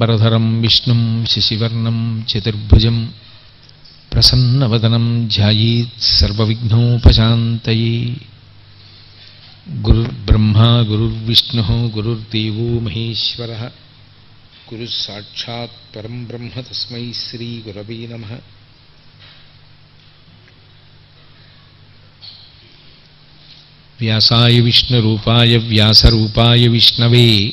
दिगंबरधरं विष्णु, शिशिवर्णं, चतुर्भुज प्रसन्न वनम ध्यानोपात गुरुर्ब्रह्मा, गुरुर्विष्णुः, गुरर्देव महेश्वर। गुरसाक्षा परम ब्रह्म तस्म श्रीगुरव नम। व्यासाय विष्णुरूपाय व्यासरूपाय विष्णवे।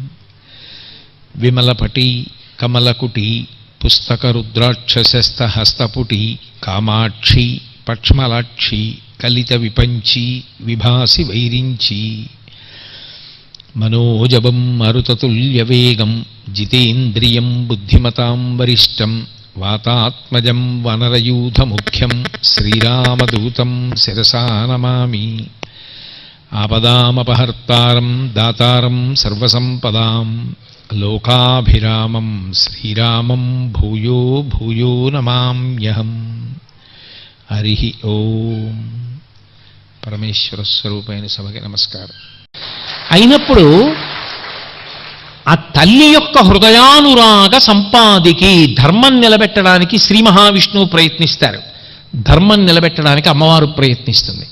విమలపటి కమలకుటి పుస్తకరుద్రాక్షస్తహస్తపుటి కామాక్షి పక్ష్మలాక్షి కలిత విపంచి విభాసి వైరించి. మనోజవం మరుతతుల్యవేగం జితేంద్రియం బుద్ధిమతాం వరిష్టం వాతాత్మజం వనరయూథముఖ్యం శ్రీరామదూతం శిరసా నమామి. ఆపదామపహర్తారం దాతారం సర్వసంపదాం. లోకాభిరామం శ్రీరామం భూయో భూయో నమామ్యహం. హరి ఓం. పరమేశ్వర స్వరూపైన సభకి నమస్కారం. అయినప్పుడు ఆ తల్లి యొక్క హృదయానురాగ సంపాదికి ధర్మం నిలబెట్టడానికి శ్రీ మహావిష్ణువు ప్రయత్నిస్తారు. ధర్మం నిలబెట్టడానికి అమ్మవారు ప్రయత్నిస్తుంది.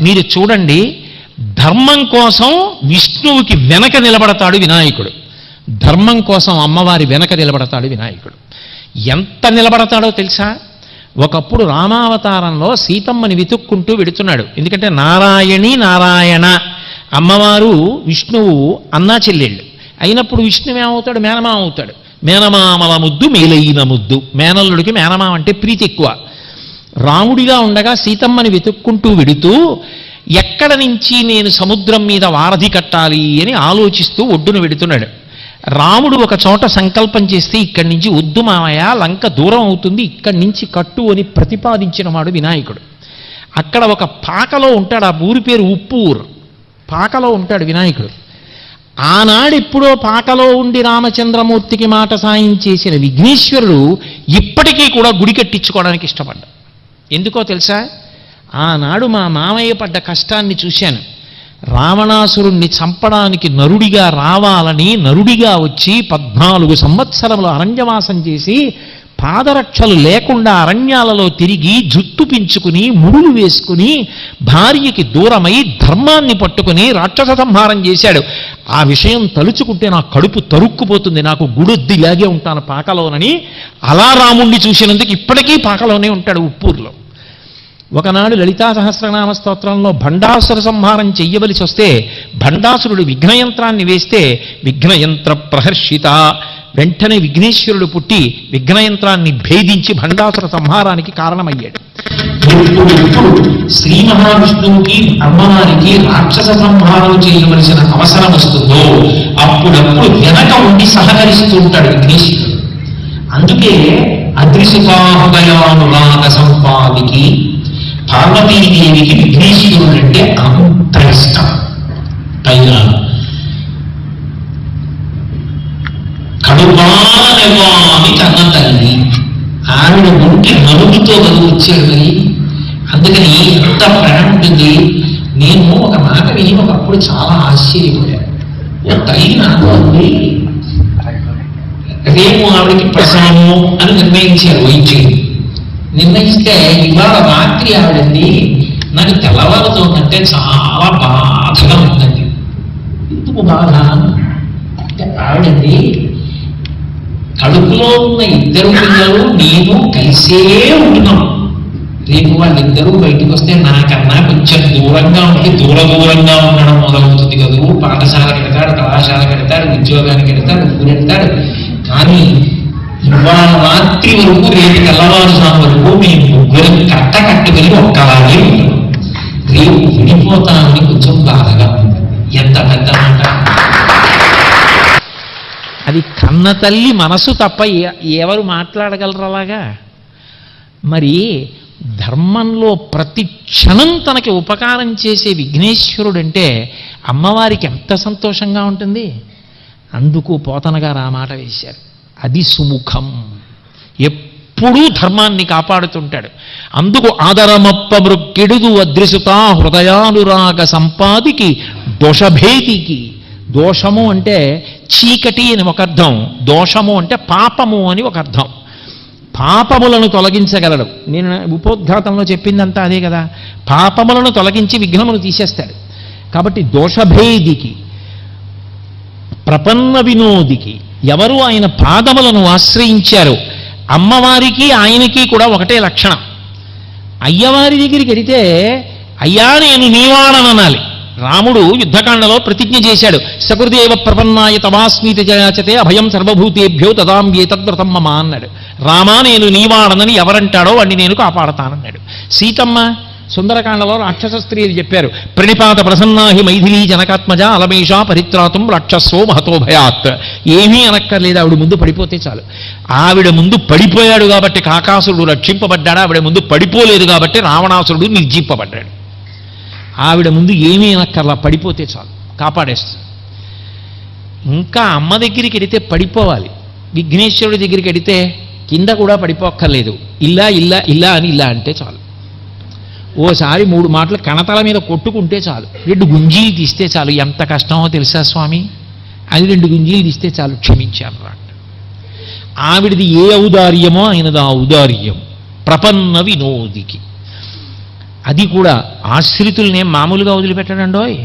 మీరు చూడండి ధర్మం కోసం విష్ణువుకి వెనక నిలబడతాడు వినాయకుడు. ధర్మం కోసం అమ్మవారి వెనక నిలబడతాడు వినాయకుడు. ఎంత నిలబడతాడో తెలుసా? ఒకప్పుడు రామావతారంలో సీతమ్మని వెతుక్కుంటూ వెడుతున్నాడు. ఎందుకంటే నారాయణి నారాయణ అమ్మవారు విష్ణువు అన్నా చెల్లెళ్ళు. అయినప్పుడు విష్ణువు ఏమవుతాడు? మేనమామ అవుతాడు. మేనమామల ముద్దు మేలైన ముద్దు. మేనల్లుడికి మేనమామ అంటే ప్రీతి ఎక్కువ. రాముడిగా ఉండగా సీతమ్మని వెతుక్కుంటూ వెడుతూ ఎక్కడ నుంచి నేను సముద్రం మీద వారధి కట్టాలి అని ఆలోచిస్తూ ఒడ్డున వెడుతున్నాడు. రాముడు ఒక చోట సంకల్పం చేస్తే ఇక్కడి నుంచి వద్దు మామయ్య లంక దూరం అవుతుంది ఇక్కడి నుంచి కట్టు అని ప్రతిపాదించిన వాడు వినాయకుడు. అక్కడ ఒక పాకలో ఉంటాడు ఆ ఊరి పేరు ఉప్పూర్. పాకలో ఉంటాడు వినాయకుడు. ఆనాడెప్పుడో పాకలో ఉండి రామచంద్రమూర్తికి మాట సాయం చేసిన విఘ్నేశ్వరుడు ఇప్పటికీ కూడా గుడి కట్టించుకోవడానికి ఇష్టపడ్డాడు. ఎందుకో తెలుసా? ఆనాడు మా మామయ్య పడ్డ కష్టాన్ని చూశాను. రావణాసురుణ్ణి చంపడానికి నరుడిగా రావాలని నరుడిగా వచ్చి పద్నాలుగు సంవత్సరములు అరణ్యవాసం చేసి పాదరక్షలు లేకుండా అరణ్యాలలో తిరిగి జుట్టు పెంచుకుని ముడులు వేసుకుని భార్యకి దూరమై ధర్మాన్ని పట్టుకుని రాక్షస సంహారం చేశాడు. ఆ విషయం తలుచుకుంటే నా కడుపు తరుక్కుపోతుంది నాకు గుడొద్ది లాగే ఉంటాను పాకలోనని. అలా రాముణ్ణి చూసినందుకు ఇప్పటికీ పాకలోనే ఉంటాడు ఉప్పూరులో. ఒకనాడు లలితా సహస్రనామ స్తోత్రంలో భండాసుర సంహారం చెయ్యవలసి వస్తే భండాసురుడు విఘ్నయంత్రాన్ని వేస్తే విఘ్నయంత్ర ప్రహర్షిత. వెంటనే విఘ్నేశ్వరుడు పుట్టి విఘ్నయంత్రాన్ని భేదించి భండాసుర సంహారానికి కారణమయ్యాడు. శ్రీ మహావిష్ణువుకి అమ్మవారికి రాక్షస సంహారం చేయవలసిన అవసరం వస్తుందో అప్పుడప్పుడు వెనక ఉండి సహకరిస్తూ ఉంటాడు విఘ్నేశ్వరుడు. అందుకే అదృశిపాహృదయానురాగ సంపాదికి పార్వతీదేవికి విఘ్నేశ్వరుడు అంటే అంత ఇష్టం పైగా కడుపాని కన్న తల్లి. ఆవిడ ఒంటి నలుగుతో కదువు వచ్చాడు అందుకని ఎంత ప్రేమ ఉంటుంది నేను ఒక మాట విని ఒకప్పుడు చాలా ఆశ్చర్యపోయాను ఓ తల్లి నాకు రేపు ఆవిడకి ప్రసవము అని నిర్ణయించారు వైద్యుడు నిర్ణయిస్తే ఇవాళ రాత్రి ఆవిడండి నాకు తెల్లవారుతోందంటే చాలా బాధగా ఉందండి. ఎందుకు బాధ? అంటే ఆవిడండి కడుపులో ఉన్న ఇద్దరు పిల్లలు నేను కలిసే ఉంటున్నాం. రేపు వాళ్ళిద్దరూ బయటకు వస్తే నాకన్నా కొంచెం దూరంగా ఉండి దూర దూరంగా ఉండడం మొదలవుతుంది కదూ. పాఠశాల కడతాడు కళాశాల కడతాడు ఉద్యోగానికి కడతాడు ఊరెడతాడు కానీ ఇవాళ రాత్రి వరకు రేపు తెల్లవారుజాము వరకు మీ ముగ్గురు కట్ట కట్టుకుని ఒక్కలాగే రేపు విడిపోతానని కొంచెం బాధగా ఎంత పెద్ద మాట? అది కన్న తల్లి మనసు తప్ప ఎవరు మాట్లాడగలరు అలాగా? మరి ధర్మంలో ప్రతి క్షణం తనకి ఉపకారం చేసే విఘ్నేశ్వరుడు అంటే అమ్మవారికి ఎంత సంతోషంగా ఉంటుంది? అందుకు పోతనగారు ఆ మాట వేశారు. అది సుముఖం. ఎప్పుడూ ధర్మాన్ని కాపాడుతుంటాడు. అందుకు ఆదరమప్ప మృక్కిడుదు అద్రిసుతా హృదయానురాగ సంపాదికి దోషభేదికి. దోషము అంటే చీకటి అని ఒక అర్థం. దోషము అంటే పాపము అని ఒక అర్థం. పాపములను తొలగించగలడు. నేను ఉపోద్ఘాతంలో చెప్పిందంతా అదే కదా. పాపములను తొలగించి విఘ్నమును తీసేస్తాడు. కాబట్టి దోషభేదికి ప్రపన్న వినోదికి ఎవరు ఆయన పాదములను ఆశ్రయించారు? అమ్మవారికి ఆయనకి కూడా ఒకటే లక్షణం. అయ్యవారి దగ్గరికి వెడితే అయ్యా నేను నీవాడననాలి రాముడు యుద్ధకాండలో ప్రతిజ్ఞ చేశాడు. సకృదేవ ప్రపన్నాయ తమాస్మీతి జయాచతే అభయం సర్వభూతేభ్యో దదాంబే మమ అన్నాడు. రామా నేను నీవాడనని ఎవరంటాడో వాడిని నేను కాపాడతానన్నాడు. సీతమ్మ సుందరకాండలో రాక్షస స్త్రీలు చెప్పారు. ప్రణిపాత ప్రసన్నాహి మైథిలీ జనకాత్మజ అలమేషా పరిత్రాతం రాక్షసో మహతోభయాత్ ఏమీ అనక్కర్లేదు ఆవిడ ముందు పడిపోతే చాలు. ఆవిడ ముందు పడిపోయాడు కాబట్టి కాకాసురుడు రక్షింపబడ్డాడు ఆవిడ ముందు పడిపోలేదు కాబట్టి రావణాసురుడు నిర్జింపబడ్డాడు. ఆవిడ ముందు ఏమీ అనక్కర్లా పడిపోతే చాలు కాపాడేస్తుంది. ఇంకా అమ్మ దగ్గరికి వెడితే పడిపోవాలి. విఘ్నేశ్వరుడి దగ్గరికి వెడితే కింద కూడా పడిపోక్కర్లేదు. ఇల్లా ఇల్లా ఇల్లా అని ఇలా అంటే చాలు. ఓసారి మూడు మాటలు కణతల మీద కొట్టుకుంటే చాలు. రెండు గుంజీలు తీస్తే చాలు. ఎంత కష్టమో తెలుసా స్వామి? అది రెండు గుంజీలు తీస్తే చాలు. క్షమించాను రా ఆవిడది ఏ ఔదార్యమో ఆయనది ఆ ఔదార్యం. ప్రపన్న వినోదికి. అది కూడా ఆశ్రితుల్నే మామూలుగా వదిలిపెట్టడండోయ్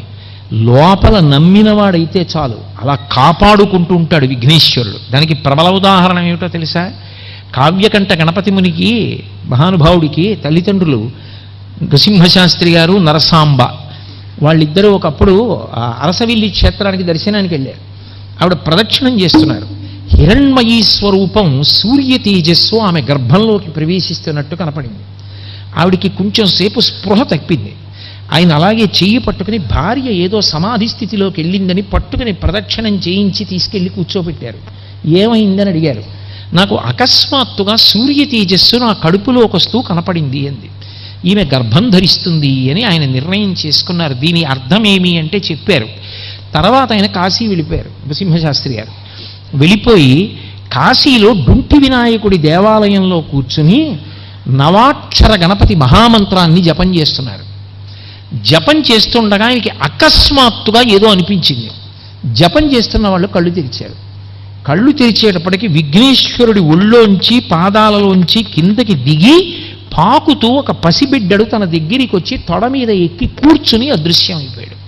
లోపల నమ్మినవాడైతే చాలు. అలా కాపాడుకుంటూ ఉంటాడు విఘ్నేశ్వరుడు. దానికి ప్రబల ఉదాహరణ ఏమిటో తెలుసా? కావ్యకంఠ గణపతి మునికి మహానుభావుడికి తల్లిదండ్రులు నృసింహశాస్త్రి గారు నరసాంబ. వాళ్ళిద్దరూ ఒకప్పుడు అరసవిల్లి క్షేత్రానికి దర్శనానికి వెళ్ళారు. ఆవిడ ప్రదక్షిణం చేస్తున్నారు. హిరణ్మయీ స్వరూపం సూర్య తేజస్సు ఆమె గర్భంలోకి ప్రవేశిస్తున్నట్టు కనపడింది. ఆవిడికి కొంచెం సేపు స్పృహ తప్పింది. ఆయన అలాగే చెయ్యి పట్టుకుని భార్య ఏదో సమాధి స్థితిలోకి వెళ్ళిందని పట్టుకుని ప్రదక్షిణం చేయించి తీసుకెళ్ళి కూర్చోబెట్టారు. ఏమైందని అడిగారు. నాకు అకస్మాత్తుగా సూర్య తేజస్సు నా కడుపులోకి వస్తూ కనపడింది అంది. ఈమె గర్భం ధరిస్తుంది అని ఆయన నిర్ణయం చేసుకున్నారు. దీని అర్థం ఏమి అంటే చెప్పారు. తర్వాత ఆయన కాశీ వెళ్ళిపోయారు నృసింహశాస్త్రి గారు. వెళ్ళిపోయి కాశీలో డుంటి వినాయకుడి దేవాలయంలో కూర్చుని నవాక్షర గణపతి మహామంత్రాన్ని జపం చేస్తున్నారు. జపం చేస్తుండగా ఆయనకి అకస్మాత్తుగా ఏదో అనిపించింది. జపం చేస్తున్న వాళ్ళు కళ్ళు తెరిచారు. కళ్ళు తెరిచేటప్పటికి విఘ్నేశ్వరుడి ఒళ్ళోంచి పాదాలలోంచి కిందకి దిగి పాకుతూ ఒక పసిబిడ్డడు తన దగ్గరికి వచ్చి తొడ మీద ఎక్కి కూర్చుని అదృశ్యం అయిపోయాడు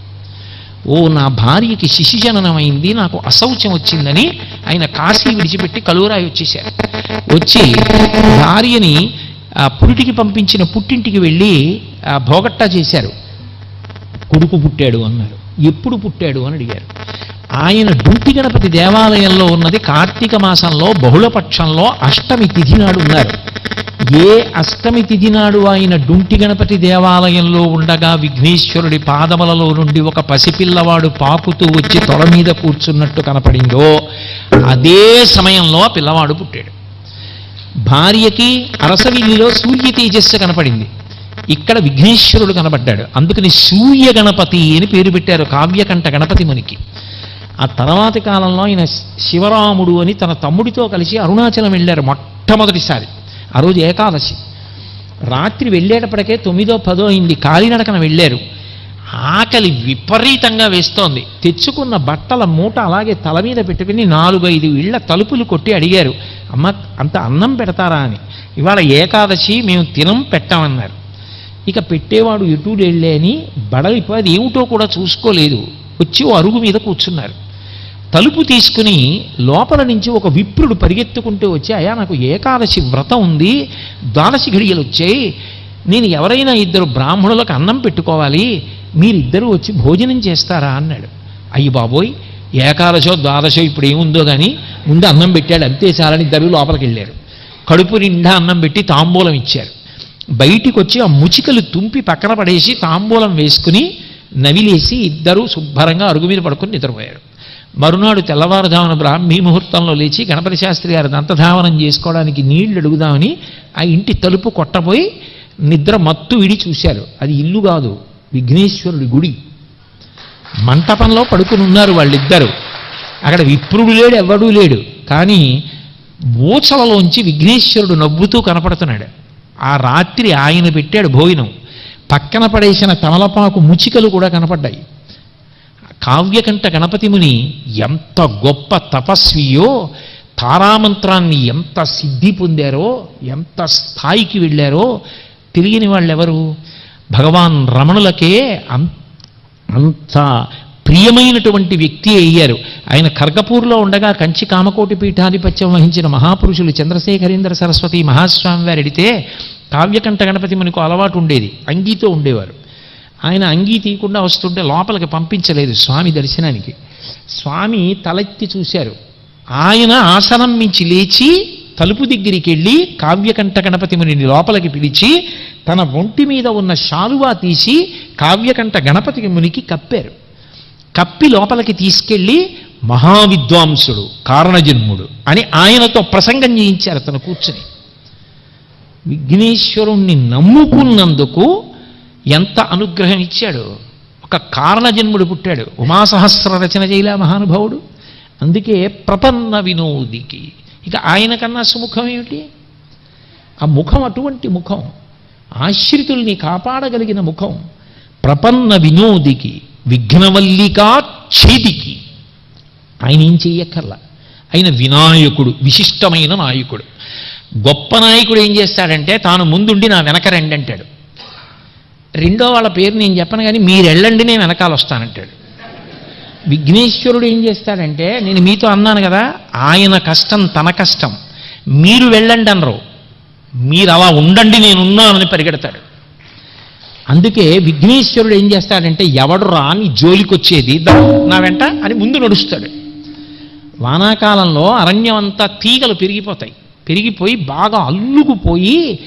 ఓ నా భార్యకి శిశుజననమైంది నాకు అశౌచం వచ్చిందని ఆయన కాశీ విడిచిపెట్టి కలువరాయి వచ్చేశారు. వచ్చి భార్యని ఆ పురిటికి పంపించిన పుట్టింటికి వెళ్ళి భోగట్టా చేశారు. కొడుకు పుట్టాడు అన్నారు. ఎప్పుడు పుట్టాడు అని అడిగారు. ఆయన డుంటి గణపతి దేవాలయంలో ఉన్నది కార్తీక మాసంలో బహుళపక్షంలో అష్టమి తిథి నాడు ఉన్నారు. ఏ అష్టమి తిథి నాడు ఆయన డుంటి గణపతి దేవాలయంలో ఉండగా విఘ్నేశ్వరుడి పాదములలో నుండి ఒక పసిపిల్లవాడు పాకుతూ వచ్చి తొల మీద కూర్చున్నట్టు కనపడిందో అదే సమయంలో ఆ పిల్లవాడు పుట్టాడు. భార్యకి అరసవిల్లిలో సూర్య తేజస్సు కనపడింది. ఇక్కడ విఘ్నేశ్వరుడు కనబడ్డాడు. అందుకని సూర్య గణపతి అని పేరు పెట్టారు కావ్యకంఠ గణపతి మునికి. ఆ తర్వాతి కాలంలో ఆయన శివరాముడు అని తన తమ్ముడితో కలిసి అరుణాచలం వెళ్ళారు మొట్టమొదటిసారి. ఆ రోజు ఏకాదశి. రాత్రి వెళ్ళేటప్పటికే తొమ్మిదో పదో అయింది. కాలినడకన వెళ్ళారు. ఆకలి విపరీతంగా వేస్తోంది. తెచ్చుకున్న బట్టల మూట అలాగే తల మీద పెట్టుకుని నాలుగైదు ఇళ్ళ తలుపులు కొట్టి అడిగారు. అమ్మ అంత అన్నం పెడతారా? అని. ఇవాళ ఏకాదశి మేము తినం పెట్టామన్నారు. ఇక పెట్టేవాడు ఎటు వెళ్ళే అని బడలిపోయి అది ఏమిటో కూడా చూసుకోలేదు. వచ్చి ఓ అరుగు మీద కూర్చున్నారు. తలుపు తీసుకుని లోపల నుంచి ఒక విప్రుడు పరిగెత్తుకుంటూ వచ్చి అయా నాకు ఏకాదశి వ్రతం ఉంది ద్వాదశి ఘడియలు వచ్చాయి నేను ఎవరైనా ఇద్దరు బ్రాహ్మణులకు అన్నం పెట్టుకోవాలి మీరిద్దరూ వచ్చి భోజనం చేస్తారా? అన్నాడు. అయ్యి బాబోయ్ ఏకాదశో ద్వాదశో ఇప్పుడు ఏముందో కానీ ముందు అన్నం పెట్టాడు అంతే చాలని ఇద్దరు లోపలికి వెళ్ళారు. కడుపు నిండా అన్నం పెట్టి తాంబూలం ఇచ్చారు. బయటికి వచ్చి ఆ ముచికలు తుంపి పక్కన పడేసి తాంబూలం వేసుకుని నవిలేసి ఇద్దరూ శుభ్రంగా అరుగు మీద పడుకుని నిద్రపోయారు. మరునాడు తెల్లవారుజామున బ్రాహ్మీ ముహూర్తంలో లేచి గణపతి శాస్త్రి గారి దంతధావనం చేసుకోవడానికి నీళ్ళు అడుగుదామని ఆ ఇంటి తలుపు కొట్టబోయి నిద్ర మత్తు విడి చూశారు. అది ఇల్లు కాదు విఘ్నేశ్వరుడి గుడి. మంటపంలో పడుకుని ఉన్నారు వాళ్ళిద్దరు. అక్కడ విప్రుడు లేడు ఎవడూ లేడు. కానీ ఊచలలోంచి విఘ్నేశ్వరుడు నవ్వుతూ కనపడుతున్నాడు. ఆ రాత్రి ఆయన పెట్టాడు భోజనం. పక్కన పడేసిన తమలపాకు ముచికలు కూడా కనపడ్డాయి. కావ్యకంఠ గణపతి ముని ఎంత గొప్ప తపస్వియో తారామంత్రాన్ని ఎంత సిద్ధి పొందారో ఎంత స్థాయికి వెళ్ళారో తెలియని వాళ్ళెవరు? భగవాన్ రమణులకే అంత ప్రియమైనటువంటి వ్యక్తి అయ్యారు. ఆయన ఖర్గపూర్లో ఉండగా కంచి కామకోటి పీఠాధిపత్యం వహించిన మహాపురుషులు చంద్రశేఖరేంద్ర సరస్వతి మహాస్వామి వారు ఎడితే కావ్యకంఠ గణపతి మనకు అలవాటు ఉండేది అంగీతో ఉండేవారు. ఆయన అంగీ తీయకుండా వస్తుంటే లోపలికి పంపించలేదు స్వామి దర్శనానికి. స్వామి తలెత్తి చూశారు. ఆయన ఆసనం మించి లేచి తలుపు దగ్గరికి వెళ్ళి కావ్యకంఠ గణపతి మునిని లోపలికి పిలిచి తన ఒంటి మీద ఉన్న శాలువా తీసి కావ్యకంఠ గణపతి మునికి కప్పారు. కప్పి లోపలికి తీసుకెళ్ళి మహావిద్వాంసుడు కారణజన్ముడు అని ఆయనతో ప్రసంగం చేయించారు తను కూర్చుని. విఘ్నేశ్వరుణ్ణి నమ్ముకున్నందుకు ఎంత అనుగ్రహం ఇచ్చాడు. ఒక కారణజన్ముడు పుట్టాడు. ఉమాసహస్ర రచన చేయలే మహానుభావుడు. అందుకే ప్రపన్న వినోదికి. ఇక ఆయన కన్నా సుముఖం ఏమిటి? ఆ ముఖం అటువంటి ముఖం. ఆశ్రితుల్ని కాపాడగలిగిన ముఖం. ప్రపన్న వినోదికి విఘ్నవల్లికా ఛేదికి. ఆయన ఏం చెయ్యక్కర్లా. ఆయన వినాయకుడు విశిష్టమైన నాయకుడు. గొప్ప నాయకుడు ఏం చేస్తాడంటే తాను ముందుండి నా వెనక రండి అంటాడు. రెండో వాళ్ళ పేరు నేను చెప్పను కానీ మీరు వెళ్ళండి నేను వెనకాల వస్తానంటాడు. విఘ్నేశ్వరుడు ఏం చేస్తాడంటే నేను మీతో అన్నాను కదా ఆయన కష్టం తన కష్టం. మీరు వెళ్ళండి అనరు. మీరు అలా ఉండండి నేను ఉన్నానని పరిగెడతాడు. అందుకే విఘ్నేశ్వరుడు ఏం చేస్తాడంటే ఎవడు రాని జోలికొచ్చేది నా వెంట అని ముందు నడుస్తాడు. వానాకాలంలో అరణ్యం అంతా తీగలు పెరిగిపోతాయి. పెరిగిపోయి బాగా అల్లుకుపోయి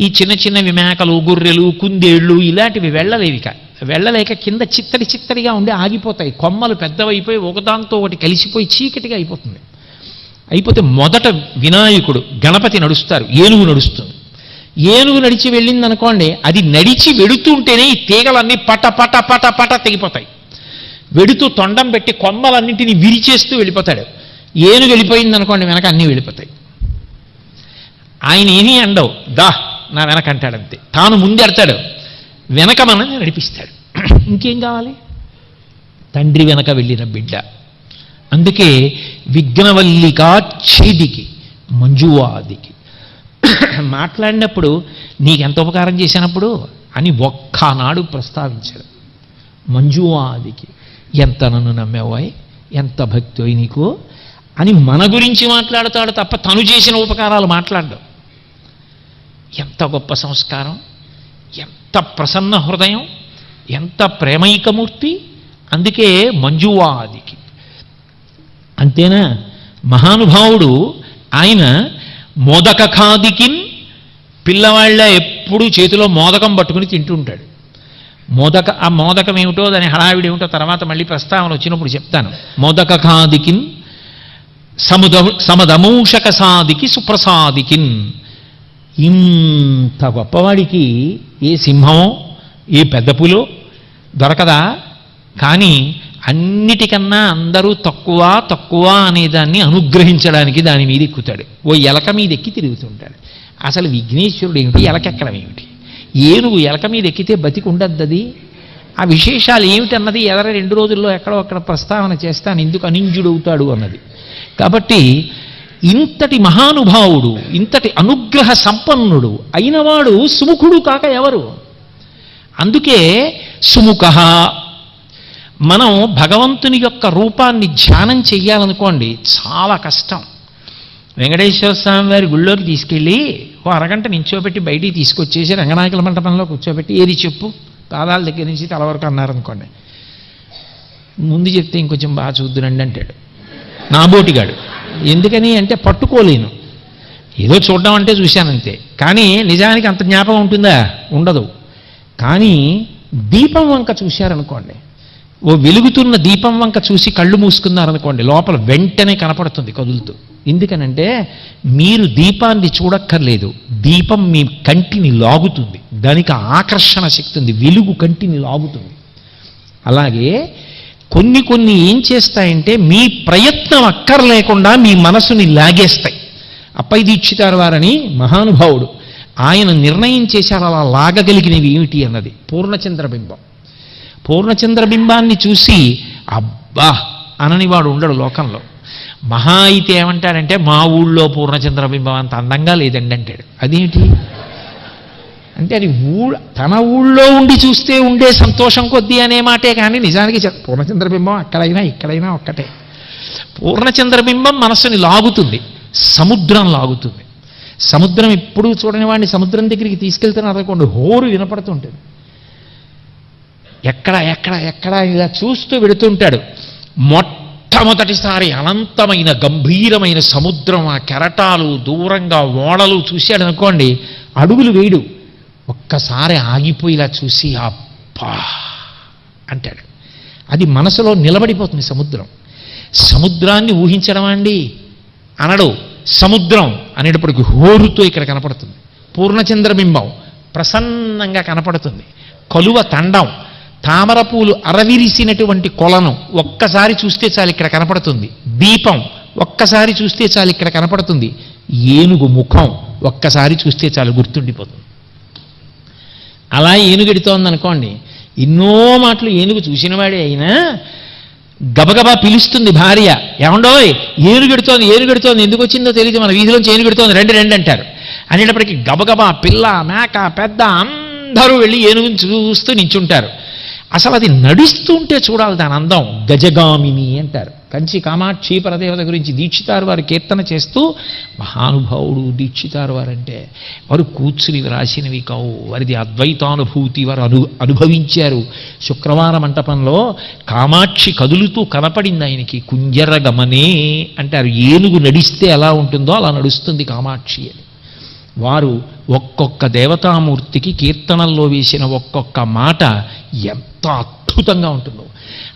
ఈ చిన్న చిన్నవి మేకలు గొర్రెలు కుందేళ్ళు ఇలాంటివి వెళ్ళలేవిక వెళ్ళలేక కింద చిత్తడి చిత్తడిగా ఉండి ఆగిపోతాయి. కొమ్మలు పెద్దవైపోయి ఒకదాంతో ఒకటి కలిసిపోయి చీకటిగా అయిపోతుంది. అయిపోతే మొదట వినాయకుడు గణపతి నడుస్తారు ఏనుగు నడుస్తుంది. ఏనుగు నడిచి వెళ్ళింది అనుకోండి అది నడిచి వెడుతుంటేనే ఈ తీగలన్నీ పట పట పట పట తెగిపోతాయి. వెడుతూ తొండం పెట్టి కొమ్మలన్నింటినీ విరిచేస్తూ వెళ్ళిపోతాడు. ఏనుగు వెళ్ళిపోయింది అనుకోండి వెనక అన్నీ వెళ్ళిపోతాయి. ఆయన ఏమీ అండవు దా నా వెనకంటాడు అంతే. తాను ముందెడతాడు వెనక మనల్ని నడిపిస్తాడు. ఇంకేం కావాలి? తండ్రి వెనక వెళ్ళిన బిడ్డ. అందుకే విఘ్నవల్లికా ఛేదికి మంజువాదికి. మాట్లాడినప్పుడు నీకెంత ఉపకారం చేసినప్పుడు అని ఒక్కనాడు ప్రస్తావించాడు. మంజువాదికి ఎంత నన్ను నమ్మేవాయి ఎంత భక్తి నీకు? అని మన గురించి మాట్లాడతాడు తప్ప తను చేసిన ఉపకారాలు మాట్లాడడం. ఎంత గొప్ప సంస్కారం ఎంత ప్రసన్న హృదయం ఎంత ప్రేమైకమూర్తి అందుకే మంజువాదికి అంతేనా? మహానుభావుడు ఆయన మోదక ఖాదికిన్ పిల్లవాళ్ళ ఎప్పుడూ చేతిలో మోదకం పట్టుకుని తింటుంటాడు. మోదక ఆ మోదకం ఏమిటో దాని హడావిడి ఏమిటో తర్వాత మళ్ళీ ప్రస్తావన వచ్చినప్పుడు చెప్తాను. మోదక ఖాదికిన్ సముద సమదమూషక సాదికి సుప్రసాదికిన్. ఇంత గొప్పవాడికి ఏ సింహమో ఏ పెద్ద పులో దొరకదా? కానీ అన్నిటికన్నా అందరూ తక్కువ తక్కువ అనేదాన్ని అనుగ్రహించడానికి దాని మీద ఎక్కుతాడు. ఓ ఎలక మీద ఎక్కి తిరుగుతుంటాడు. అసలు విఘ్నేశ్వరుడు ఏమిటి? ఎలకెక్కడం ఏమిటి? ఏనుగు ఎలక మీద ఎక్కితే బతికి ఉండద్దది ఆ విశేషాలు ఏమిటన్నది ఎదర రెండు రోజుల్లో ఎక్కడో అక్కడ ప్రస్తావన చేస్తాను. ఎందుకు అనింజుడవుతాడు అన్నది. కాబట్టి ఇంతటి మహానుభావుడు ఇంతటి అనుగ్రహ సంపన్నుడు అయినవాడు సుముఖుడు కాక ఎవరు? అందుకే సుముఖ. మనం భగవంతుని యొక్క రూపాన్ని ధ్యానం చెయ్యాలనుకోండి చాలా కష్టం. వెంకటేశ్వర స్వామి వారి గుళ్ళోకి తీసుకెళ్ళి ఓ అరగంట నించోబెట్టి బయటికి తీసుకొచ్చేసి రంగనాయకుల మంటపంలో కూర్చోబెట్టి ఏది చెప్పు? పాదాల దగ్గర నుంచి తల వరకు అన్నారనుకోండి. ముందు చెప్తే ఇంకొంచెం బాగా చూద్దురండి అంటాడు. నాబోటిగాడు ఎందుకని అంటే పట్టుకోలేను. ఏదో చూడడం అంటే చూశానంతే. కానీ నిజానికి అంత జ్ఞాపకం ఉంటుందా? ఉండదు. కానీ దీపం వంక చూశారనుకోండి. ఓ వెలుగుతున్న దీపం వంక చూసి కళ్ళు మూసుకున్నారనుకోండి లోపల వెంటనే కనపడుతుంది కదులుతూ. ఎందుకనంటే మీరు దీపాన్ని చూడక్కర్లేదు. దీపం మీ కంటిని లాగుతుంది. దానికి ఆకర్షణ శక్తి ఉంది వెలుగు కంటిని లాగుతుంది. అలాగే కొన్ని కొన్ని ఏం చేస్తాయంటే మీ ప్రయత్నం అక్కర్లేకుండా మీ మనసుని లాగేస్తాయి. అప్పై దీక్షితారు వారని మహానుభావుడు ఆయన నిర్ణయం చేశారు అలా లాగగలిగినవి ఏమిటి అన్నది. పూర్ణచంద్రబింబం పూర్ణచంద్రబింబాన్ని చూసి అబ్బా అనని వాడు ఉండడు లోకంలో. మహా అయితే ఏమంటాడంటే మా ఊళ్ళో పూర్ణచంద్రబింబం అంత అందంగా లేదండి అంటాడు. అదేమిటి? అంటే అది ఊ తన ఊళ్ళో ఉండి చూస్తే ఉండే సంతోషం కొద్దీ అనే మాటే కానీ నిజానికి పూర్ణచంద్రబింబం అక్కడైనా ఇక్కడైనా ఒక్కటే. పూర్ణచంద్రబింబం మనస్సుని లాగుతుంది సముద్రం లాగుతుంది. సముద్రం ఎప్పుడూ చూడని వాడిని సముద్రం దగ్గరికి తీసుకెళ్తున్నారు అనుకోండి హోరు వినపడుతుంటుంది. ఎక్కడ ఎక్కడ ఎక్కడ ఇలా చూస్తూ వెడుతుంటాడు మొట్టమొదటిసారి అనంతమైన గంభీరమైన సముద్రం ఆ కెరటాలు దూరంగా ఓడలు చూశాడు అనుకోండి అడుగులు వేయడు. ఒక్కసారి ఆగిపోయి ఇలా చూసి అబ్బా అంటాడు. అది మనసులో నిలబడిపోతుంది సముద్రం. సముద్రాన్ని ఊహించడం అండి? అనడు సముద్రం అనేటప్పటికి హోరుతో ఇక్కడ కనపడుతుంది. పూర్ణచంద్రబింబం ప్రసన్నంగా కనపడుతుంది. కలువ తండం తామరపూలు అరవిరిసినటువంటి కొలను ఒక్కసారి చూస్తే చాలు ఇక్కడ కనపడుతుంది. దీపం ఒక్కసారి చూస్తే చాలు ఇక్కడ కనపడుతుంది. ఏనుగు ముఖం ఒక్కసారి చూస్తే చాలు గుర్తుండిపోతుంది. అలా ఏనుగెడుతోంది అనుకోండి ఎన్నో మాటలు ఏనుగు చూసినవాడే అయినా గబగబా పిలుస్తుంది భార్య. ఏమండోయ్ ఏనుగెడుతోంది ఏనుగెడుతోంది ఎందుకు వచ్చిందో తెలియదు మన వీధిలోంచి ఏనుగెడుతోంది రెండు రెండు అంటారు. అనేటప్పటికీ గబగబా పిల్ల మేక పెద్ద అందరూ వెళ్ళి ఏనుగుని చూస్తూ నించుంటారు. అసలు అది నడుస్తుంటే చూడాలి దాని అందం. గజగామిని అంటారు. కంచి కామాక్షి పరదేవత గురించి దీక్షితారు వారు కీర్తన చేస్తూ మహానుభావుడు దీక్షితారు వారంటే వారు కూర్చుని రాసినవి కావు. వారిది అద్వైతానుభూతి వారు అను అనుభవించారు. శుక్రవార మంటపంలో కామాక్షి కదులుతూ కనపడింది ఆయనకి కుంజరగమనే అంటారు. ఏనుగు నడిస్తే ఎలా ఉంటుందో అలా నడుస్తుంది కామాక్షి అని. వారు ఒక్కొక్క దేవతామూర్తికి కీర్తనల్లో వేసిన ఒక్కొక్క మాట ఎంత అద్భుతంగా ఉంటుందో.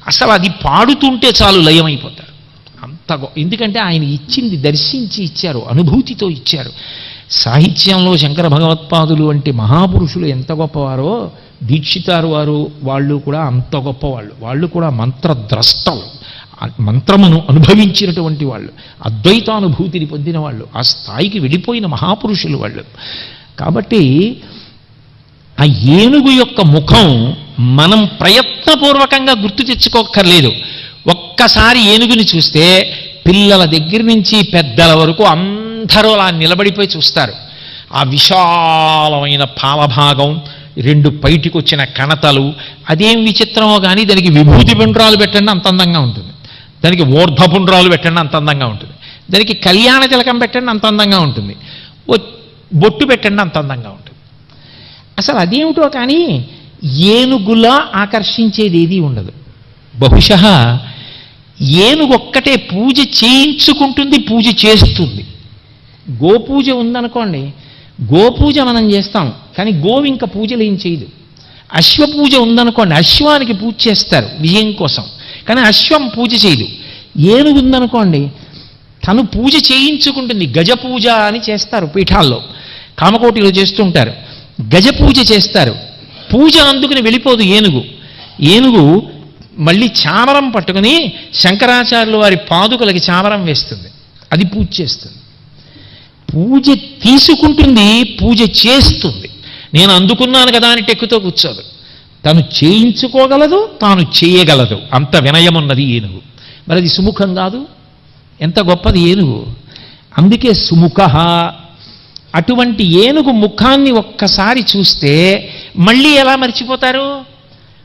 అసలు అది పాడుతుంటే చాలు లయమైపోతారు. అంత ఎందుకంటే ఆయన ఇచ్చింది దర్శించి ఇచ్చారు అనుభూతితో ఇచ్చారు. సాహిత్యంలో శంకర భగవత్పాదులు వంటి మహాపురుషులు ఎంత గొప్పవారో దీక్షితారు వారు వాళ్ళు కూడా అంత గొప్పవాళ్ళు. వాళ్ళు కూడా మంత్రద్రష్టలు. మంత్రమును అనుభవించినటువంటి వాళ్ళు అద్వైతానుభూతిని పొందిన వాళ్ళు ఆ స్థాయికి వెళ్ళిపోయిన మహాపురుషులు వాళ్ళు. కాబట్టి ఆ ఏనుగు యొక్క ముఖం మనం ప్రయత్నపూర్వకంగా గుర్తు తెచ్చుకోక్కర్లేదు. ఒక్కసారి ఏనుగుని చూస్తే పిల్లల దగ్గర నుంచి పెద్దల వరకు అందరూ అలా నిలబడిపోయి చూస్తారు. ఆ విశాలమైన పాలభాగం రెండు పైటికి వచ్చిన కణతలు అదేం విచిత్రమో కానీ దానికి విభూతి పుండ్రాలు పెట్టండి అంత అందంగా ఉంటుంది. దానికి ఓర్ధపుండ్రాలు పెట్టండి అంత అందంగా ఉంటుంది. దానికి కళ్యాణ తిలకం పెట్టండి అంత అందంగా ఉంటుంది. బొట్టు పెట్టండి అంత అందంగా ఉంటుంది. అసలు అదేమిటో కానీ ఏనుగులా ఆకర్షించేది ఏది ఉండదు. బహుశ ఏనుగు ఒక్కటే పూజ చేయించుకుంటుంది పూజ చేస్తుంది. గోపూజ ఉందనుకోండి గోపూజ మనం చేస్తాం కానీ గోవు ఇంకా పూజలు ఏం చేయదు. అశ్వపూజ ఉందనుకోండి అశ్వానికి పూజ చేస్తారు విజయం కోసం. కానీ అశ్వం పూజ చేయదు. ఏనుగు ఉందనుకోండి తను పూజ చేయించుకుంటుంది. గజ పూజ అని చేస్తారు పీఠాల్లో. కామకోటిలో చేస్తుంటారు గజ పూజ చేస్తారు. పూజ అందుకుని వెళ్ళిపోదు ఏనుగు. ఏనుగు మళ్ళీ చామరం పట్టుకుని శంకరాచార్యులు వారి పాదుకలకి చామరం వేస్తుంది. అది పూజ చేస్తుంది. పూజ తీసుకుంటుంది పూజ చేస్తుంది. నేను అందుకున్నాను కదా అని టెక్కుతో కూర్చోదు. తను చేయించుకోగలదు తాను చేయగలదు. అంత వినయమున్నది ఏనుగు. మరి అది సుముఖం కాదు? ఎంత గొప్పది ఏనుగు? అందుకే సుముఖ. అటువంటి ఏనుగు ముఖాన్ని ఒక్కసారి చూస్తే మళ్ళీ ఎలా మర్చిపోతారు?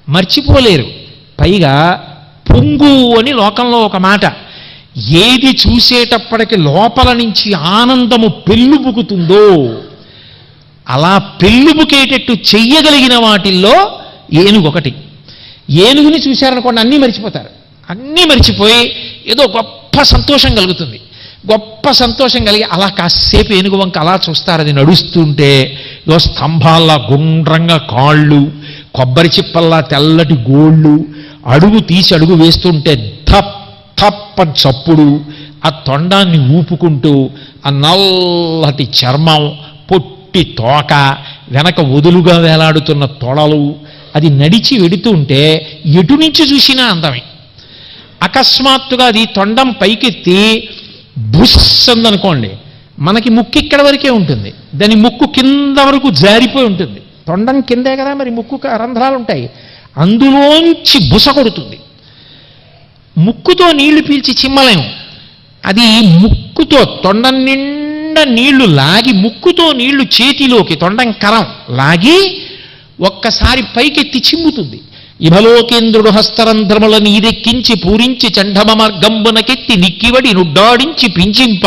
మర్చిపోలేరు. పైగా పొంగు అని లోకంలో ఒక మాట ఏది చూసేటప్పటికి లోపల నుంచి ఆనందము పెళ్ళుబుకుతుందో అలా పెళ్ళుబుకేటట్టు చెయ్యగలిగిన వాటిల్లో ఏనుగు ఒకటి ఏనుగుని చూశారనుకోండి అన్నీ మర్చిపోతారు. అన్నీ మర్చిపోయి ఏదో గొప్ప సంతోషం కలుగుతుంది. గొప్ప సంతోషం కలిగి అలా కాసేపు ఏనుగు వంక అలా చూస్తారు అది నడుస్తుంటే ఏదో స్తంభాల్లా గుండ్రంగా కాళ్ళు కొబ్బరి చిప్పల్లా తెల్లటి గోళ్ళు అడుగు తీసి అడుగు వేస్తుంటే థప్ థప్ అని చప్పుడు ఆ తొండాన్ని ఊపుకుంటూ ఆ నల్లటి చర్మం పొట్టి తోక వెనక వదులుగా వేలాడుతున్న తొడలు అది నడిచి వెడుతుంటే ఎటు నుంచి చూసినా అందమే. అకస్మాత్తుగా అది తొండం పైకెత్తి బుస్ అందనుకోండి మనకి ముక్కు ఇక్కడ వరకే ఉంటుంది. దాని ముక్కు కింద వరకు జారిపోయి ఉంటుంది. తొండం కిందే కదా మరి ముక్కు రంధ్రాలు ఉంటాయి. అందులోంచి బుస కొడుతుంది. ముక్కుతో నీళ్ళు పీల్చి చిమ్మలేము. అది ముక్కుతో తొండం నిండా నీళ్ళు లాగి ముక్కుతో నీళ్ళు చేతిలోకి తొండం కరం లాగి ఒక్కసారి పైకెత్తి చిమ్ముతుంది. ఇభలోకేంద్రుడు హస్తరంధ్రముల నీరెక్కించి పూరించి చండమ మార్గంబునకెత్తి నిక్కివడి నుడ్డాడించి పించింప.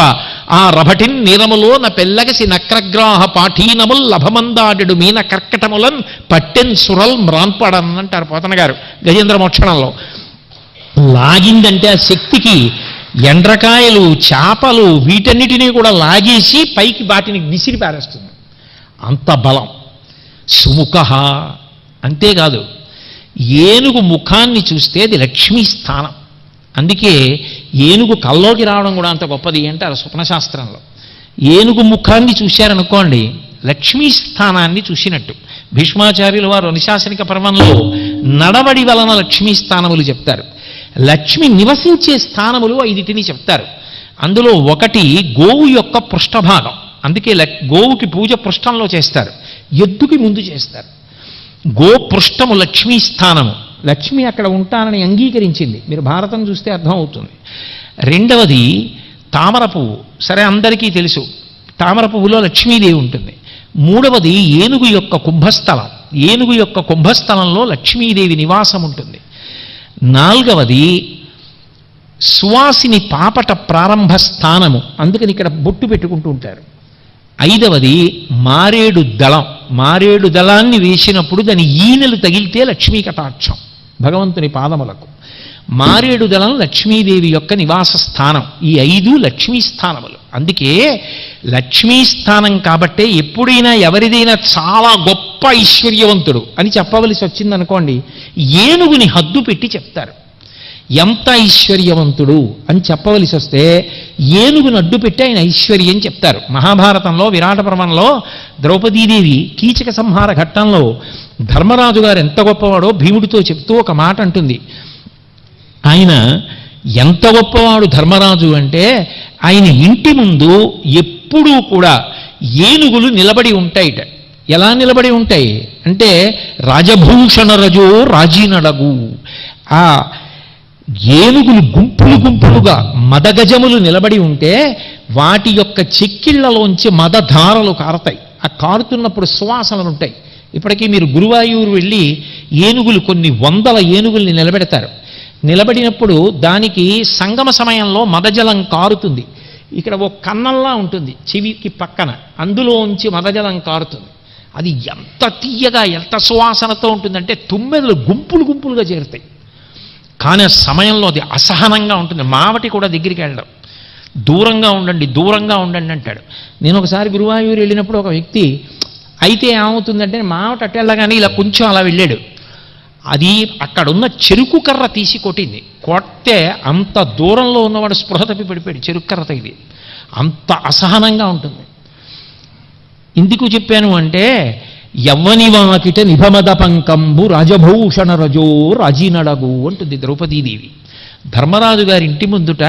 ఆ రభటిన్ నిరములోన పెల్లగసి నక్రగ్రాహ పాఠీనముల్ లభమందాడెడు మీన కర్కటములన్ పట్టెన్ సురల్ మ్రాన్పడన్ అంటారు పోతన గారు గజేంద్ర మోక్షణంలో. లాగిందంటే ఆ శక్తికి ఎండ్రకాయలు చేపలు వీటన్నిటినీ కూడా లాగేసి పైకి వాటిని విసిరి పారేస్తుంది అంత బలం. సుముఖ. అంతేకాదు ఏనుగు ముఖాన్ని చూస్తే అది లక్ష్మీ స్థానం. అందుకే ఏనుగు కల్లోకి రావడం కూడా అంత గొప్పది అంటారు స్వప్నశాస్త్రంలో. ఏనుగు ముఖాన్ని చూశారనుకోండి లక్ష్మీ స్థానాన్ని చూసినట్టు. భీష్మాచార్యులు వారు అనుశాసనిక పర్వంలో నడవడి వలన లక్ష్మీ స్థానములు చెప్తారు. లక్ష్మి నివసించే స్థానములు ఐదిటిని చెప్తారు. అందులో ఒకటి గోవు యొక్క పృష్ఠభాగం. అందుకే లక్- గోవుకి పూజ పృష్ఠంలో చేస్తారు. ఎద్దుకి ముందు చేస్తారు. గోపృష్టము లక్ష్మీ స్థానము. లక్ష్మి అక్కడ ఉంటానని అంగీకరించింది. మీరు భారతం చూస్తే అర్థం అవుతుంది రెండవది తామర పువ్వు. సరే అందరికీ తెలుసు. తామర పువ్వులో లక్ష్మీదేవి ఉంటుంది. మూడవది ఏనుగు యొక్క కుంభస్థలం. ఏనుగు యొక్క కుంభస్థలంలో లక్ష్మీదేవి నివాసం ఉంటుంది. నాలుగవది సువాసిని పాపట ప్రారంభ స్థానము అందుకని ఇక్కడ బొట్టు పెట్టుకుంటూ ఉంటారు. ఐదవది మారేడు దళం. మారేడు దళాన్ని వేసినప్పుడు దాని ఈనెలు తగిలితే లక్ష్మీ కటాక్షం. భగవంతుని పాదములకు. మారేడు దళం లక్ష్మీదేవి యొక్క నివాస స్థానం. ఈ ఐదు లక్ష్మీ స్థానములు. అందుకే లక్ష్మీ స్థానం కాబట్టే ఎప్పుడైనా ఎవరిదైనా చాలా గొప్ప ఐశ్వర్యవంతుడు అని చెప్పవలసి వచ్చిందనుకోండి ఏనుగుని హద్దు పెట్టి చెప్తారు. ఎంత ఐశ్వర్యవంతుడు అని చెప్పవలసి వస్తే ఏనుగును అడ్డు పెట్టి ఆయన ఐశ్వర్యం చెప్తారు. మహాభారతంలో విరాట పర్వంలో ద్రౌపదీదేవి కీచక సంహార ఘట్టంలో ధర్మరాజు గారు ఎంత గొప్పవాడో భీముడితో చెప్తూ ఒక మాట అంటుంది. ఆయన ఎంత గొప్పవాడు ధర్మరాజు అంటే ఆయన ఇంటి ముందు ఎప్పుడూ కూడా ఏనుగులు నిలబడి ఉంటాయిట. ఎలా నిలబడి ఉంటాయి? అంటే రాజభూషణ రజో రాజీనడగు. ఆ ఏనుగులు గుంపులు గుంపులుగా మదగజములు నిలబడి ఉంటే వాటి యొక్క చెక్కిళ్ళలోంచి మదధారలు కారతాయి. ఆ కారుతున్నప్పుడు సువాసనలు ఉంటాయి. ఇప్పటికీ మీరు గురువాయూరు వెళ్ళి ఏనుగులు కొన్ని వందల ఏనుగుల్ని నిలబెడతారు. నిలబడినప్పుడు దానికి సంగమ సమయంలో మదజలం కారుతుంది. ఇక్కడ ఒక కన్నంలా ఉంటుంది చెవికి పక్కన. అందులోంచి మదజలం కారుతుంది. అది ఎంత తీయగా ఎంత సువాసనతో ఉంటుందంటే తుమ్మెదలు గుంపులు గుంపులుగా చేరుతాయి. కానీ ఆ సమయంలో అది అసహనంగా ఉంటుంది. మావటి కూడా దగ్గరికి వెళ్ళడం. దూరంగా ఉండండి దూరంగా ఉండండి అంటాడు. నేను ఒకసారి గురువాయూరు వెళ్ళినప్పుడు ఒక వ్యక్తి అయితే ఏమవుతుందంటే మావట అట్టెళ్ళగానే ఇలా కొంచెం అలా వెళ్ళాడు. అది అక్కడున్న చెరుకు కర్ర తీసి కొట్టింది. కొట్టే అంత దూరంలో ఉన్నవాడు స్పృహ తప్పి పడిపోయాడు. చెరుకు కర్ర తగిలి. అంత అసహనంగా ఉంటుంది. ఎందుకు చెప్పాను అంటే యవ్వని వాకిట నిభమద పంకంబు రాజభూషణ రజో రాజీనడగు అంటుంది ద్రౌపదీదేవి. ధర్మరాజు గారి ఇంటి ముందుట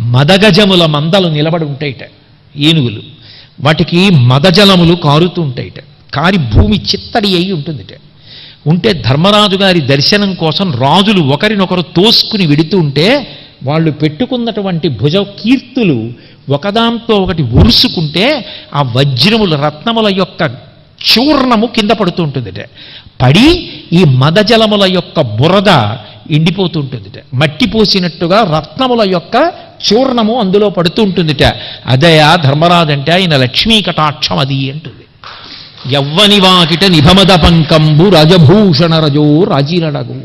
మదగజముల మందలు నిలబడి ఉంటాయిట ఏనుగులు. వాటికి మదజలములు కారుతూ ఉంటాయిట. కారి భూమి చిత్తడి అయి ఉంటుందిట. ఉంటే ధర్మరాజు గారి దర్శనం కోసం రాజులు ఒకరినొకరు తోసుకుని విడుతూ ఉంటే వాళ్ళు పెట్టుకున్నటువంటి భుజ కీర్తులు ఒకదాంతో ఒకటి ఒరుసుకుంటే ఆ వజ్రముల రత్నముల యొక్క చూర్ణము కింద పడుతూ ఉంటుందిట. పడి ఈ మదజలముల యొక్క బురద ఎండిపోతుంటుందిట. మట్టి పోసినట్టుగా రత్నముల యొక్క చూర్ణము అందులో పడుతూ ఉంటుందిట. అదయా ధర్మరాజంటే ఆయన లక్ష్మీ కటాక్షం అది అంటుంది. ఎవ్వని వాకిట నిభమద పంకంబు రజభూషణ రజో రాజీరడగు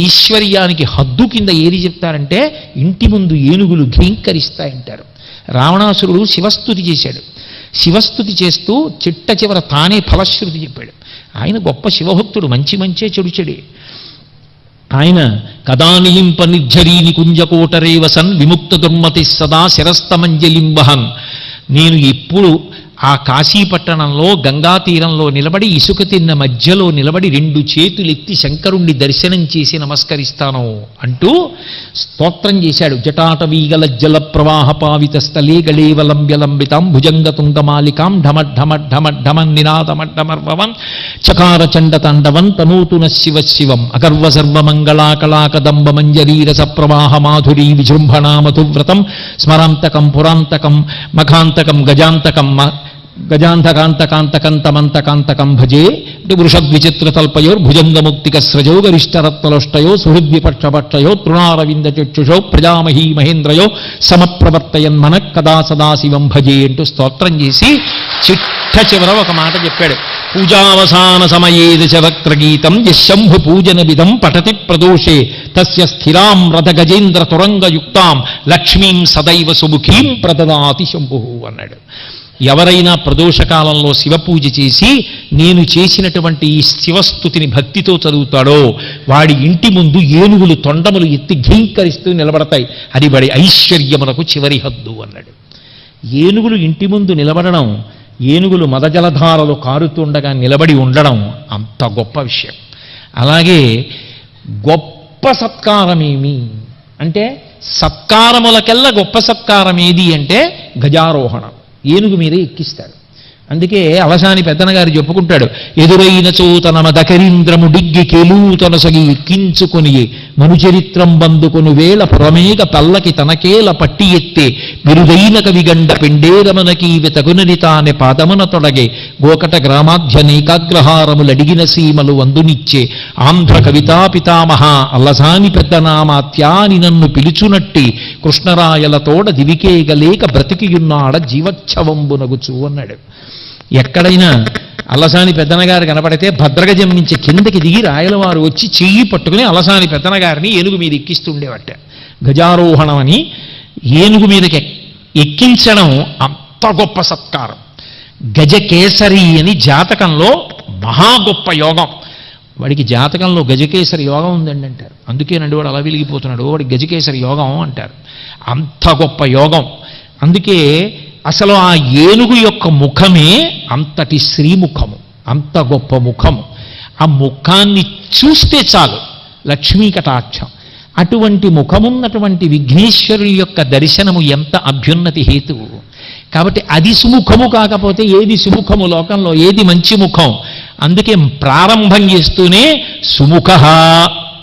ఐశ్వర్యానికి హద్దు కింద ఏది చెప్తారంటే ఇంటి ముందు ఏనుగులు ఘీంకరిస్తాయంటారు. రావణాసురుడు శివస్థుతి చేశాడు. శివస్థుతి చేస్తూ చిట్ట చివర తానే ఫలశ్రుతి చెప్పాడు. ఆయన గొప్ప శివభక్తుడు మంచి మంచే చెడు చెడే. ఆయన కదానిలింప నిర్ఝరీని కుంజకోటరేవసన్ విముక్త దుర్మతి సదా శిరస్తమంజలింబహన్. నేను ఎప్పుడు ఆ కాశీపట్టణంలో గంగా తీరంలో నిలబడి ఇసుక తిన్న మధ్యలో నిలబడి రెండు చేతులెత్తి శంకరుణ్ణి దర్శనం చేసి నమస్కరిస్తాను అంటూ స్తోత్రం చేశాడు. జటాటవీగల జల ప్రవాహ పావిత స్థలే గళేవలంబ్యలంబితాం భుజంగ తుంగమాలికాం ఢమఢమఢమఢమన్ నినాదమఢమర్వవన్ చకార చండ తండవం తనూతున శివ శివం అగర్వ సర్వమంగళాకళాకదంబ మంజరీరస ప్రవాహ మాధురీ విజృంభణామధువ్రతం స్మరాంతకం పురాంతకం మఖాంతకం గజాంతకం మ- గజాంతకాంతకాంతకంతమంతకాంతకం భజే అంటే వృషద్విచిత్రతల్పయోర్ భుజంగముక్తిక స్రజో గరిష్టరత్నలోష్టయో సుహృద్విపక్షపక్షయో తృణారవింద చక్షుషో ప్రజామహీ మహేంద్రయో సమప్రవర్తయన్ మన కదా సదాశివం భజే అంటూ స్తోత్రం చేసి చిట్ట చివర ఒక మాట చెప్పాడు. పూజావసాన సమయే దశవక్రగీతం యశంభు పూజన విధం పఠతి ప్రదోషే తస్య స్థిరాం రథ గజేంద్ర తురంగయుక్తాం లక్ష్మీం సదైవ సుముఖీం ప్రదదాతి శంభు అన్నాడు. ఎవరైనా ప్రదోషకాలంలో శివపూజ చేసి నేను చేసినటువంటి ఈ శివస్థుతిని భక్తితో చదువుతాడో వాడి ఇంటి ముందు ఏనుగులు తొండములు ఎత్తి ఘీంకరిస్తూ నిలబడతాయి. అది వాడి ఐశ్వర్యమునకు చివరి హద్దు అన్నాడు. ఏనుగులు ఇంటి ముందు నిలబడడం ఏనుగులు మదజలధారలు కారుతుండగా నిలబడి ఉండడం అంత గొప్ప విషయం. అలాగే గొప్ప సత్కారమేమి అంటే సత్కారములకెల్లా గొప్ప సత్కారం ఏది అంటే గజారోహణం. ఏనుగు మీద ఎక్కిస్తాడు అందుకే అవసాని పెద్దనగారు చెప్పుకుంటాడు ఎదురైన చోతన దకరీంద్రము డిగ్గి కెలూతనసగి కించుకొని మనుచరిత్రం బందుకొను వేళ పురమేగ పల్లకి తనకేల పట్టి ఎత్తే బిరుదైన కవిగండ పెండేరమనకి తగునని తానె పాదమున తొడగే గోకట గ్రామాధ్యనేకాగ్రహారములడిగిన సీమలు వందునిచ్చే ఆంధ్ర కవితా పితామహ అల్లసాని పెద్దనామాత్యాని నన్ను పిలుచునట్టి కృష్ణరాయలతోడ దివికేగలేక బ్రతికియున్నాడ జీవచ్ఛవంబునగుచు అన్నాడు. ఎక్కడైనా అల్లసాని పెద్దనగారు కనపడితే భద్రగజం నుంచి కిందకి దిగి రాయలవారు వచ్చి చెయ్యి పట్టుకుని అల్లసాని పెద్దనగారిని ఏనుగు మీద ఎక్కిస్తుండేవట. గజారోహణం అని ఏనుగు మీదకి ఎక్కించడం అంత గొప్ప సత్కారం. గజకేసరి అని జాతకంలో మహా గొప్ప యోగం. వాడికి జాతకంలో గజకేసరి యోగం ఉందండి అంటారు. అందుకేనండి వాడు అలా వెలిగిపోతున్నాడు వాడి గజకేసరి యోగం అంటారు. అంత గొప్ప యోగం. అందుకే అసలు ఆ ఏనుగు యొక్క ముఖమే అంతటి శ్రీముఖము అంత గొప్ప ముఖము. ఆ ముఖాన్ని చూస్తే చాలు లక్ష్మీ కటాక్షం. అటువంటి ముఖమున్నటువంటి విఘ్నేశ్వరుని యొక్క దర్శనము ఎంత అభ్యున్నతి హేతువు కాబట్టి అది సుముఖము కాకపోతే ఏది సుముఖము లోకంలో ఏది మంచి ముఖం? అందుకే ప్రారంభం చేస్తూనే సుముఖ.